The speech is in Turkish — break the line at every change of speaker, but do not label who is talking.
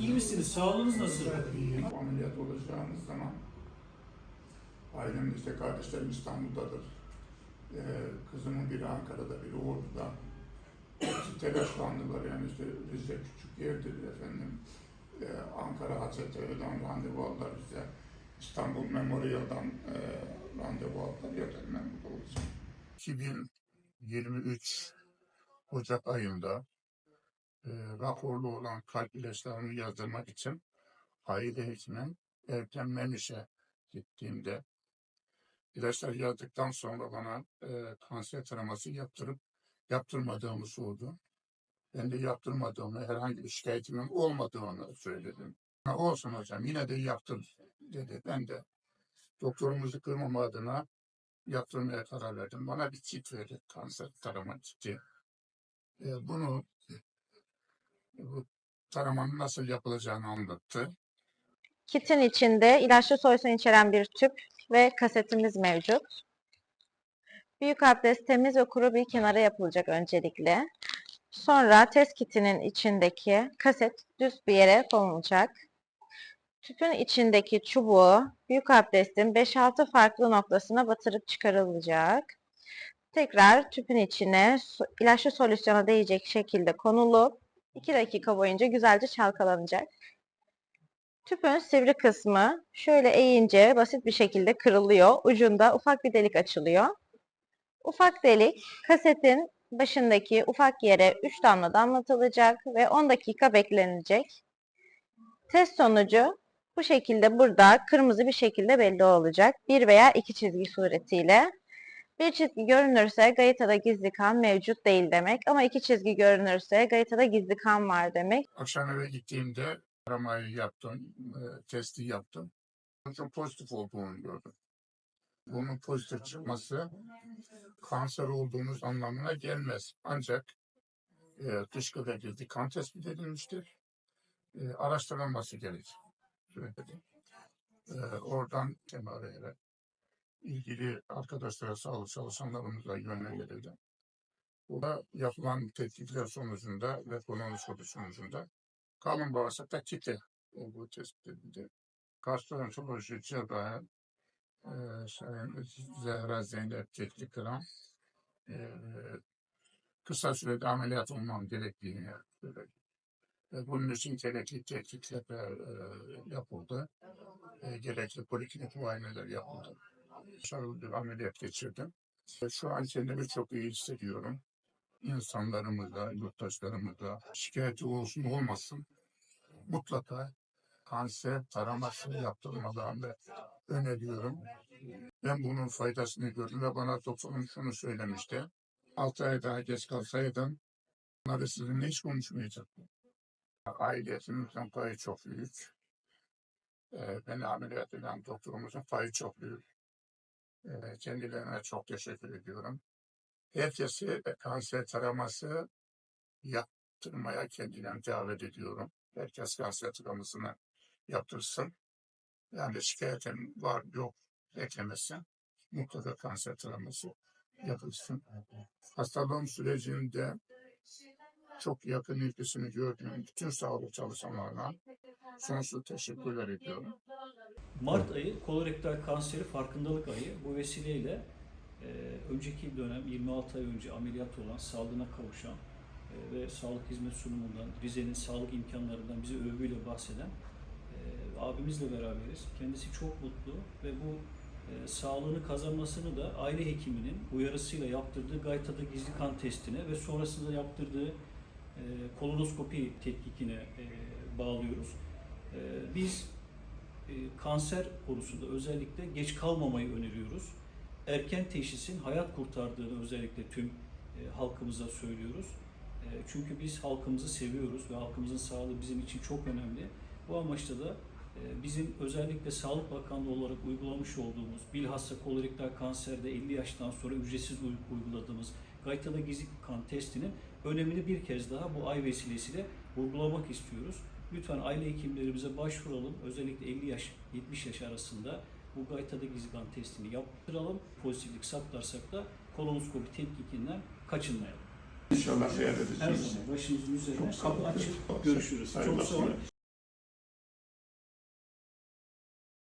İyi misiniz? Sağlığınız nasıl?
İyiyim. Ameliyat olacağınız zaman ailem işte kardeşlerim İstanbul'dadır. Ee, kızımın biri Ankara'da, biri Ordu'da. Hepsi telaşlandılar yani işte Rize küçük yerdir efendim. Ee, Ankara Hazretleri'den randevu aldılar bize. İstanbul Memorial'dan e, randevu aldılar. Ben burada olacağım. 2023 Ocak ayında e, raporlu olan kalp ilaçlarını yazdırmak için aile hekimim Erken Memiş'e gittiğimde ilaçlar yazdıktan sonra bana e, kanser taraması yaptırıp yaptırmadığımı sordu. Ben de yaptırmadığımı, herhangi bir şikayetimin olmadığını söyledim. "Ha, Olsun hocam yine de yaptır dedi. Ben de doktorumuzu kırmama adına yaptırmaya karar verdim. Bana bir kit verdi, kanser tarama kiti. E, bunu bu taramanın nasıl yapılacağını anlattı.
Kitin içinde ilaçlı soysun içeren bir tüp ve kasetimiz mevcut. Büyük abdest temiz ve kuru bir kenara yapılacak öncelikle. Sonra test kitinin içindeki kaset düz bir yere konulacak. Tüpün içindeki çubuğu büyük abdestin 5-6 farklı noktasına batırıp çıkarılacak. Tekrar tüpün içine ilaçlı solüsyona değecek şekilde konulup 2 dakika boyunca güzelce çalkalanacak. Tüpün sivri kısmı şöyle eğince basit bir şekilde kırılıyor. Ucunda ufak bir delik açılıyor. Ufak delik kasetin başındaki ufak yere 3 damla damlatılacak ve 10 dakika beklenilecek. Test sonucu bu şekilde burada kırmızı bir şekilde belli olacak. Bir veya iki çizgi suretiyle. Bir çizgi görünürse gaytada gizli kan mevcut değil demek ama iki çizgi görünürse gaytada gizli kan var demek.
Akşam eve gittiğimde aramayı yaptım, e, testi yaptım. Çok pozitif olduğunu gördüm. Bunun pozitif çıkması kanser olduğunuz anlamına gelmez. Ancak e, dışkıda gizli kan tespit edilmiştir. E, araştırılması gerekir. E, oradan kenara ilgili arkadaşlara, sağlık çalışanlarımıza yönlendirildi. Bu da yapılan tetkikler sonucunda ve kolonoskopi sonucunda kalın bağırsakta kitle olduğu tespit edildi. Gastroenteroloji cerrahı e, Sayın Zehra Zeynep Tekli Kıran e, kısa sürede ameliyat olmam gerektiğini söyledi. E, bunun için gerekli tetkikler e, yapıldı. E, gerekli poliklinik muayeneler yapıldı. Başarılı ameliyat geçirdim. E, Şu an kendimi çok iyi hissediyorum insanlarımıza, yurttaşlarımıza şikayeti olsun olmasın mutlaka kanser taraması yaptırmalarını öneriyorum. Ben bunun faydasını gördüm ve bana doktorum şunu söylemişti. 6 ay daha geç kalsaydın bunları sizinle hiç konuşmayacaktım. Ailetimizin payı çok büyük. Ee, beni ameliyat eden doktorumuzun payı çok büyük. Kendilerine çok teşekkür ediyorum herkesi kanser taraması yaptırmaya kendinden davet ediyorum. Herkes kanser taramasını yaptırsın. Yani şikayetin var yok eklemesin. Mutlaka kanser taraması yapılsın. Hastalığım sürecinde çok yakın ilgisini gördüğüm bütün sağlık çalışanlarına sonsuz teşekkürler ediyorum.
Mart ayı kolorektal kanseri farkındalık ayı. Bu vesileyle e, önceki dönem 26 ay önce ameliyat olan, sağlığına kavuşan e, ve sağlık hizmet sunumundan, Rize'nin sağlık imkanlarından bize övgüyle bahseden e, abimizle beraberiz. Kendisi çok mutlu ve bu e, sağlığını kazanmasını da aile hekiminin uyarısıyla yaptırdığı gaytada gizli kan testine ve sonrasında yaptırdığı e, kolonoskopi tetkikine e, bağlıyoruz. E, biz kanser konusunda özellikle geç kalmamayı öneriyoruz. Erken teşhisin hayat kurtardığını özellikle tüm e, halkımıza söylüyoruz. E, çünkü biz halkımızı seviyoruz ve halkımızın sağlığı bizim için çok önemli. Bu amaçla da e, bizim özellikle Sağlık Bakanlığı olarak uygulamış olduğumuz bilhassa kolorektal kanserde 50 yaştan sonra ücretsiz uy- uyguladığımız gaytada gizli kan testinin önemini bir kez daha bu ay vesilesiyle vurgulamak istiyoruz. Lütfen aile hekimlerimize başvuralım. Özellikle 50 yaş 70 yaş arasında bu gaytada gizli kan testini yaptıralım. Pozitiflik saptarsak da kolonoskopi tetkikinden kaçınmayalım.
İnşallah ziyaret
Her
edeceğiz.
zaman başımızın üzerine kapı açık. Görüşürüz. Çok sağ olun.